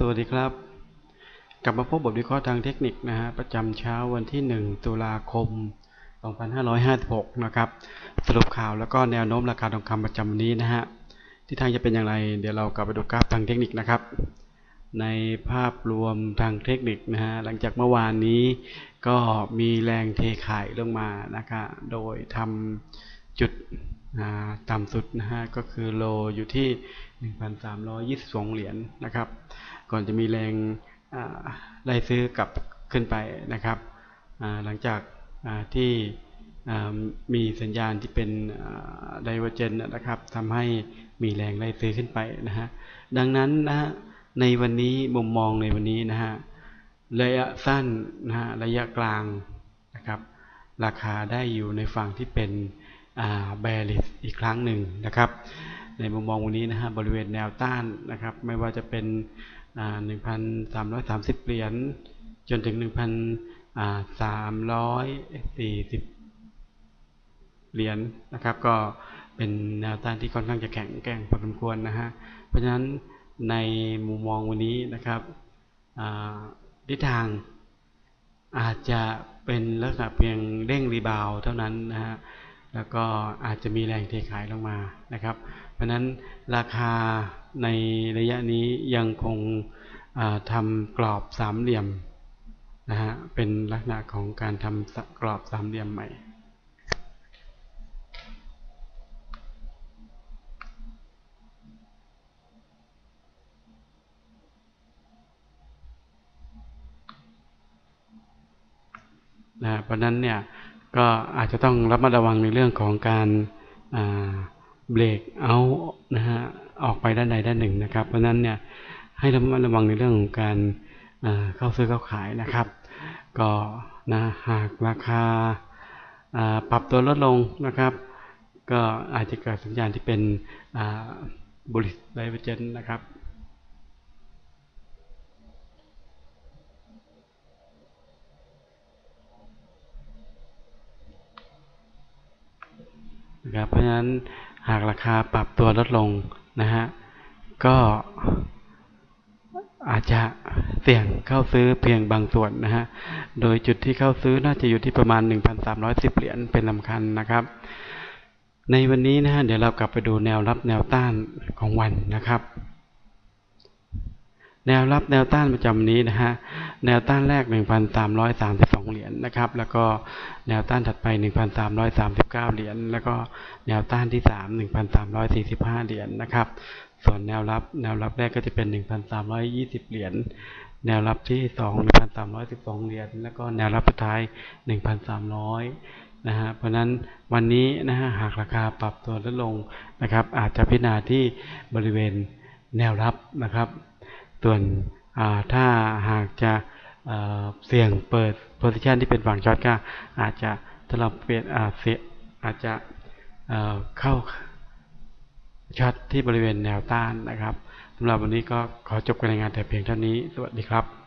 สวัสดีครับ กลับมาพบบทวิเคราะห์ทางเทคนิคนะฮะประจำเช้าวันที่ 1 ตุลาคม 2556 นะครับสรุปข่าวแล้วก็แนวโน้มราคาทองคำประจำวันนี้นะฮะที่ทางจะเป็นอย่างไร เดี๋ยวเรากลับไปดูกราฟทางเทคนิคนะครับ ในภาพรวมทางเทคนิคนะฮะหลังจากเมื่อวานนี้ก็มีแรงเทขายลงมานะครับโดยทำจุดต่ำสุดนะฮะก็คือโลอยู่ที่ 1,322 เหรียญนนะครับ ก่อนจะมีแรงไล่ซื้อกลับขึ้นไปนะครับหลังจากที่มีสัญญาณที่เป็นไดเวอร์เจนนะครับทำให้มีแรงไล่ซื้อขึ้นไปนะฮะดังนั้นนะในวันนี้มุมมองในวันนี้นะฮะระยะสั้นนะฮะระยะกลางนะครับ ราคาได้อยู่ในฝั่งที่เป็นแบริสอีกครั้งหนึ่งนะครับ ในมุมมองวันนี้นะฮะบริเวณแนวต้านนะครับ ไม่ว่าจะเป็น 1,330 เหรียญจนถึง 1,340 เหรียญนะครับ ก็เป็นแนวต้านที่ค่อนข้างจะแข็งแกร่งพอสมควรนะฮะเพราะฉะนั้นในมุมมองวันนี้นะครับทิศทางอาจจะเป็นลักษณะเพียงเร่งรีบาวเท่านั้นนะฮะแล้วก็อาจจะมีแรงเทขายลงมานะครับ เพราะนั้นราคาในระยะนี้ยังคงทำกรอบสามเหลี่ยมนะฮะเป็นลักษณะของการทำกรอบสามเหลี่ยมใหม่นะเพราะนั้นเนี่ยก็อาจจะต้องรับมาระวังในเรื่องของการ เบรกเอานะฮะออกไปด้านใดด้านหนึ่งนะครับ เพราะนั้นเนี่ยให้ระมัดระวังในเรื่องของการเข้าซื้อเข้าขายนะครับ ก็นะหากราคาปรับตัวลดลงนะครับ ก็อาจจะเกิดสัญญาณที่เป็นบริษัทไดเวอร์เจนนะครับนะครับเพราะฉะนั้น หากราคาปรับตัวลดลงนะฮะก็อาจจะเสี่ยงเข้าซื้อเพียงบางส่วนนะฮะ โดยจุดที่เข้าซื้อน่าจะอยู่ที่ประมาณ 1,310 เหรียญเป็นสำคัญนะครับ ในวันนี้นะฮะเดี๋ยวเรากลับไปดูแนวรับแนวต้านของวันนะครับ แนวรับแนวต้านประจำนี้นะฮะ แนวต้านแรก 1,332 เหรียญนนะครับ แล้วก็แนวต้านถัดไป 1,339 เหรียญ แล้วก็แนวต้านที่ 3 1,345 เหรียญนนะครับ ส่วนแนวรับแนวรับแรกก็จะเป็น 1,320 เหรียญ แนวรับที่ 2 1,312 เหรียญ แล้วก็แนวรับสุดท้าย 1,300นะฮะเพราะนั้นวันนี้นะฮะหากราคาปรับตัวลดลงนะครับ อาจจะพิจารณาที่บริเวณแนวรับนะครับ ส่วนถ้าหากจะเสี่ยงเปิดโพซิชันที่เป็นฝั่งช็อตก็อาจจะถ้าเราเปลี่ยนเสียอาจจะเข้าช็อตที่บริเวณแนวต้านนะครับสำหรับวันนี้ก็ขอจบการรายงานแต่เพียงเท่านี้ สวัสดีครับ